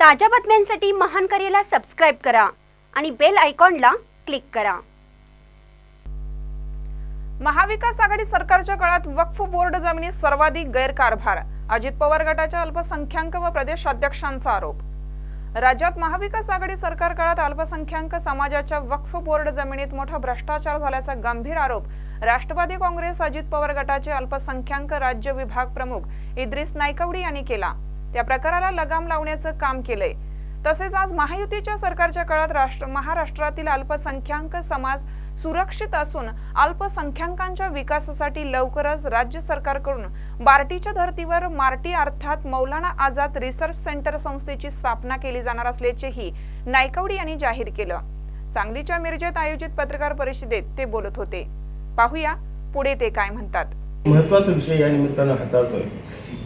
ताज्या बातम्यांसाठी महान करेला सबस्क्राईब करा आणि बेल आयकॉनला क्लिक करा. महाविकास आघाडी सरकारच्या काळात वक्फ बोर्ड जमिनी सर्वाधिक गैरकारभार अजित पवार गटाच्या अल्पसंख्याक व प्रदेश अध्यक्षांचा आरोप. राज्यात महाविकास आघाडी सरकार काळात अल्पसंख्याक समाजाच्या वक्फ बोर्ड जमिनीत मोठा भ्रष्टाचार झाल्याचा गंभीर आरोप राष्ट्रवादी काँग्रेस अजित पवार गटाचे अल्पसंख्याक राज्य विभाग प्रमुख इद्रिस नायकवडी यांनी केला. त्या प्रकाराला लगाम लावण्याचं काम केलंय. तसेच आज महायुतीच्या सरकारच्या काळात राष्ट्र महाराष्ट्रातील अल्पसंख्याक समाज सुरक्षित असून अल्पसंख्याकांच्या विकासासाठी लवकरच राज्य सरकारकडून बार्टीच्या धर्तीवर मार्टी अर्थात मौलाना आझाद रिसर्च सेंटर संस्थेची स्थापना केली जाणार असल्याचेही नायकवडी यांनी जाहीर केलं. सांगलीच्या मिरजेत आयोजित पत्रकार परिषदेत ते बोलत होते. पाहूया पुढे ते काय म्हणतात. महत्त्वाचा विषय या निमित्तानं हाताळतोय.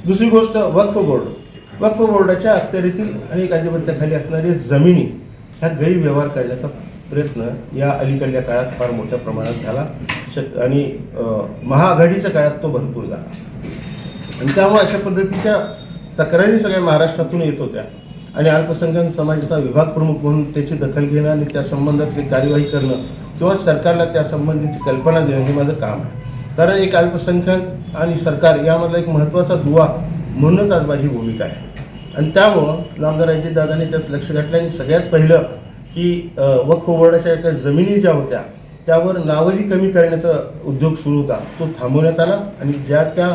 दुसरी गोष्ट वक्फ बोर्ड. वक्फ बोर्डाच्या अखत्यारीतील अनेक अधिपत्याखाली असणारी जमिनी ह्या गैरव्यवहार करण्याचा प्रयत्न या अलीकडल्या काळात फार मोठ्या प्रमाणात झाला. शक आणि महाआघाडीच्या काळात तो भरपूर झाला. आणि त्यामुळे अशा पद्धतीच्या तक्रारी सगळ्या महाराष्ट्रातून येत होत्या. आणि अल्पसंख्याक समाजाचा विभाग प्रमुख म्हणून त्याची दखल घेणं आणि त्या संबंधातली कार्यवाही करणं किंवा सरकारला त्या संबंधीची कल्पना देणं हे माझं काम आहे. कारण एक अल्पसंख्याक आणि सरकार यामधला एक महत्त्वाचा दुवा म्हणूनच आज माझी भूमिका आहे. आणि त्यामुळं नामदार दादाने त्यात लक्ष घातलं आणि सगळ्यात पहिलं की वक्फ बोर्डाच्या एका जमिनी ज्या होत्या त्यावर नावही कमी करण्याचा उद्योग सुरू होता. तो थांबवण्यात आला आणि ज्या त्या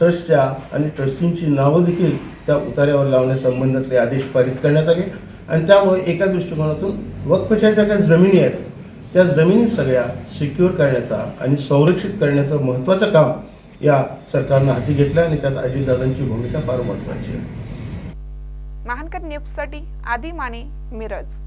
ट्रस्टच्या आणि ट्रस्टींची नावं देखील त्या उतार्यावर लावण्यासंबंधातले आदेश पारित करण्यात आले. आणि त्यामुळे एका दृष्टिकोनातून वक्फच्या ज्या काही जमिनी आहेत त्या जमिनी सगळ्या सिक्युअर करण्याचा आणि संरक्षित करण्याचं महत्त्वाचं काम या सरकारनं हाती घेतलं आणि त्यात अजितदादांची भूमिका फार महत्त्वाची आहे. महानकर न्यूजसाठी आदी माने मिरज.